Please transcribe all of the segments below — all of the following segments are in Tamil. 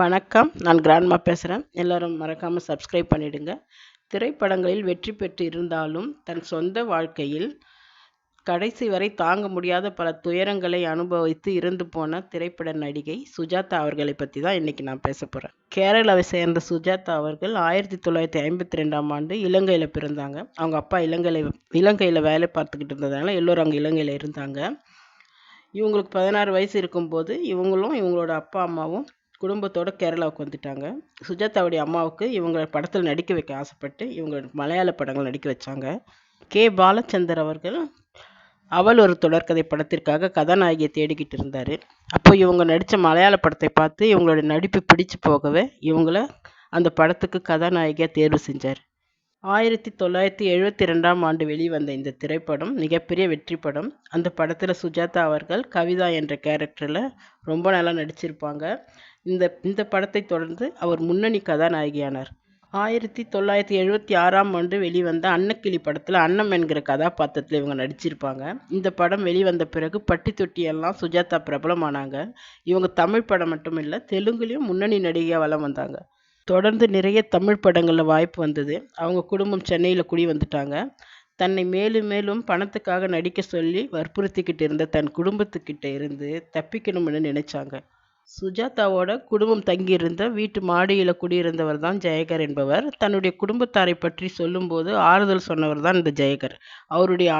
வணக்கம். நான் கிராண்ட்மா பேசுகிறேன் எல்லோரும் மறக்காமல் சப்ஸ்கிரைப் பண்ணிடுங்க. திரைப்படங்களில் வெற்றி பெற்று இருந்தாலும் தன் சொந்த வாழ்க்கையில் கடைசி வரை தாங்க முடியாத பல துயரங்களை அனுபவித்து இறந்து போன திரைப்பட நடிகை சுஜாதா அவர்களை பற்றி தான் இன்றைக்கி நான் பேச போகிறேன் கேரளாவை சேர்ந்த சுஜாதா அவர்கள் ஆயிரத்தி தொள்ளாயிரத்தி ஐம்பத்தி ரெண்டாம் ஆண்டு இலங்கையில் பிறந்தாங்க. அவங்க அப்பா இலங்கையில் இலங்கையில் வேலை பார்த்துக்கிட்டு இருந்ததுனால எல்லோரும் அங்கே இலங்கையில் இருந்தாங்க. இவங்களுக்கு பதினாறு வயசு இருக்கும்போது இவங்களும் இவங்களோட அப்பா அம்மாவும் குடும்பத்தோடு கேரளாவுக்கு வந்துட்டாங்க. சுஜாதாவுடைய அம்மாவுக்கு இவங்க படத்தில் நடிக்க வைக்க ஆசைப்பட்டு இவங்க மலையாள படங்கள் நடிக்க வச்சாங்க. கே. பாலச்சந்தர் அவர்கள் அவள் ஒரு தொடர்கதை படத்திற்காக கதாநாயகியை தேடிக்கிட்டு இருந்தார். அப்போ இவங்க நடித்த மலையாள படத்தை பார்த்து இவங்களோட நடிப்பு பிடிச்சு போகவே இவங்கள அந்த படத்துக்கு கதாநாயகியாக தேர்வு செஞ்சார். ஆயிரத்தி தொள்ளாயிரத்தி எழுபத்தி ரெண்டாம் ஆண்டு வெளிவந்த இந்த திரைப்படம் மிகப்பெரிய வெற்றி படம். அந்த படத்தில் சுஜாதா அவர்கள் கவிதா என்ற கேரக்டரில் ரொம்ப நல்லா நடிச்சிருப்பாங்க. இந்த இந்த படத்தை தொடர்ந்து அவர் முன்னணி கதாநாயகியானார். ஆயிரத்தி தொள்ளாயிரத்தி எழுபத்தி ஆறாம் ஆண்டு வெளிவந்த அன்னக்கிளி படத்தில் அன்னம் என்கிற கதாபாத்திரத்தில் இவங்க நடிச்சிருப்பாங்க. இந்த படம் வெளிவந்த பிறகு பட்டி தொட்டியெல்லாம் சுஜாதா பிரபலமானாங்க. இவங்க தமிழ் படம் மட்டும் இல்லை தெலுங்குலேயும் முன்னணி நடிகையாக வளம் வந்தாங்க. தொடர்ந்து நிறைய தமிழ் படங்களில் வாய்ப்பு வந்தது. அவங்க குடும்பம் சென்னையில் குடி வந்துட்டாங்க. தன்னை மேலும் மேலும் பணத்துக்காக நடிக்க சொல்லி வற்புறுத்திக்கிட்டு இருந்த தன் குடும்பத்துக்கிட்ட இருந்து தப்பிக்கணும்னு நினைச்சாங்க. சுஜாதாவோட குடும்பம் தங்கியிருந்த வீட்டு மாடியில் குடியிருந்தவர் தான் ஜெயகர் என்பவர். தன்னுடைய குடும்பத்தாரை பற்றி சொல்லும்போது ஆறுதல் சொன்னவர் தான் இந்த ஜெயகர். அவருடைய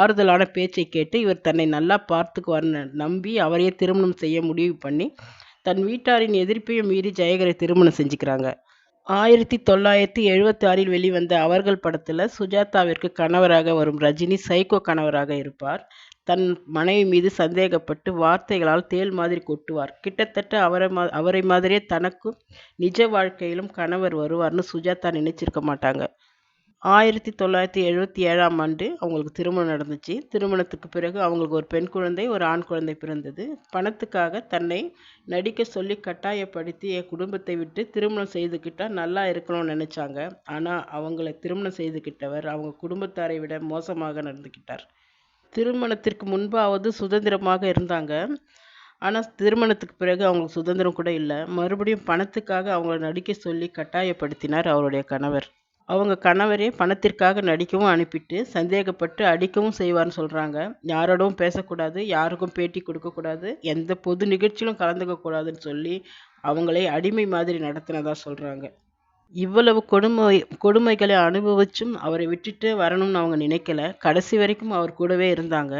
ஆறுதலான பேச்சை கேட்டு இவர் தன்னை நல்லா பார்த்துக்குவார்னு நம்பி அவரையே திருமணம் செய்ய முடிவு பண்ணி தன் வீட்டாரின் எதிர்ப்பையும் மீறி ஜெயகரை திருமணம் செஞ்சுக்கிறாங்க. ஆயிரத்தி தொள்ளாயிரத்தி எழுபத்தி ஆறில் வெளிவந்த அவர்கள் படத்தில் சுஜாதாவிற்கு கணவராக வரும் ரஜினி சைக்கோ கணவராக இருப்பார். தன் மனைவி மீது சந்தேகப்பட்டு வார்த்தைகளால் தேல் மாதிரி கொட்டுவார். கிட்டத்தட்ட அவரை மா அவரை மாதிரியே தனக்கும் நிஜ வாழ்க்கையிலும் கணவர் வருவார்னு சுஜாதா நினைச்சிருக்க மாட்டாங்க. ஆயிரத்தி தொள்ளாயிரத்தி எழுபத்தி ஏழாம் ஆண்டு அவங்களுக்கு திருமணம் நடந்துச்சு. திருமணத்துக்கு பிறகு அவங்களுக்கு ஒரு பெண் குழந்தை ஒரு ஆண் குழந்தை பிறந்தது. பணத்துக்காக தன்னை நடிக்க சொல்லி கட்டாயப்படுத்தி என் குடும்பத்தை விட்டு திருமணம் செய்துக்கிட்டால் நல்லா இருக்கணும்னு நினச்சாங்க. ஆனால் அவங்கள திருமணம் செய்துக்கிட்டவர் அவங்க குடும்பத்தாரை விட மோசமாக நடந்துக்கிட்டார் திருமணத்திற்கு முன்பாவது சுதந்திரமாக இருந்தாங்க. ஆனால் திருமணத்துக்கு பிறகு அவங்களுக்கு சுதந்திரம் கூட இல்லை. மறுபடியும் பணத்துக்காக அவங்கள நடிக்க சொல்லி கட்டாயப்படுத்தினார் அவருடைய கணவர். அவங்க கணவரே பணத்திற்காக நடிக்கவும் அனுப்பிட்டு சந்தேகப்பட்டு அடிக்கவும் செய்வார்னு சொல்கிறாங்க யாரோடவும் பேசக்கூடாது யாருக்கும் பேட்டி கொடுக்கக்கூடாது எந்த பொது நிகழ்ச்சியிலும் கலந்துக்க கூடாதுன்னு சொல்லி அவங்களை அடிமை மாதிரி நடத்தினதா சொல்கிறாங்க இவ்வளவு கொடுமை கொடுமைகளை அனுபவிச்சும் அவரை விட்டுட்டு வரணும்னு அவங்க நினைக்கல. கடைசி வரைக்கும் அவர் கூடவே இருந்தாங்க.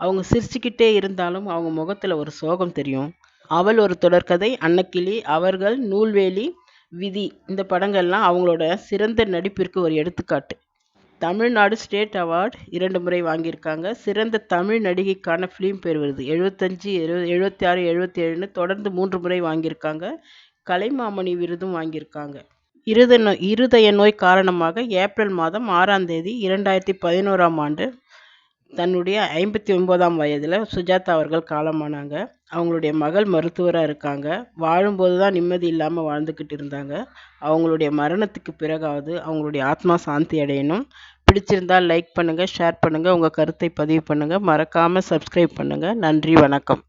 அவங்க சிரிச்சுக்கிட்டே இருந்தாலும் அவங்க முகத்தில் ஒரு சோகம் தெரியும். அவள் ஒரு தொடர்கதை. அன்னக்கிளி அவர்கள் நூல்வேலி விதி. இந்த படங்கள்லாம் அவங்களோட சிறந்த நடிப்பிற்கு ஒரு எடுத்துக்காட்டு. தமிழ்நாடு ஸ்டேட் அவார்டு இரண்டு முறை வாங்கியிருக்காங்க. சிறந்த தமிழ் நடிகைக்கான ஃபிலிம் பேர் வருது. எழுபத்தஞ்சி எழு எழுபத்தி ஆறு எழுபத்தி ஏழுன்னு தொடர்ந்து மூன்று முறை வாங்கியிருக்காங்க. கலைமாமணி விருதும் வாங்கியிருக்காங்க. இருத நோய் இருதய நோய் காரணமாக ஏப்ரல் மாதம் ஆறாம் தேதி இரண்டாயிரத்தி பதினோராம் ஆண்டு தன்னுடைய ஐம்பத்தி ஒன்பதாம் வயதில் சுஜாதா அவர்கள் காலமானாங்க. அவங்களுடைய மகள் மருத்துவராக இருக்காங்க. வாழும்போது தான் நிம்மதி இல்லாமல் வாழ்ந்துக்கிட்டு இருந்தாங்க. அவங்களுடைய மரணத்துக்கு பிறகாவது அவங்களுடைய ஆத்மா சாந்தி அடையணும். பிடிச்சிருந்தால் லைக் பண்ணுங்கள் ஷேர் பண்ணுங்கள் உங்கள் கருத்தை பதிவு பண்ணுங்கள் மறக்காமல் சப்ஸ்கிரைப் பண்ணுங்கள் நன்றி வணக்கம்.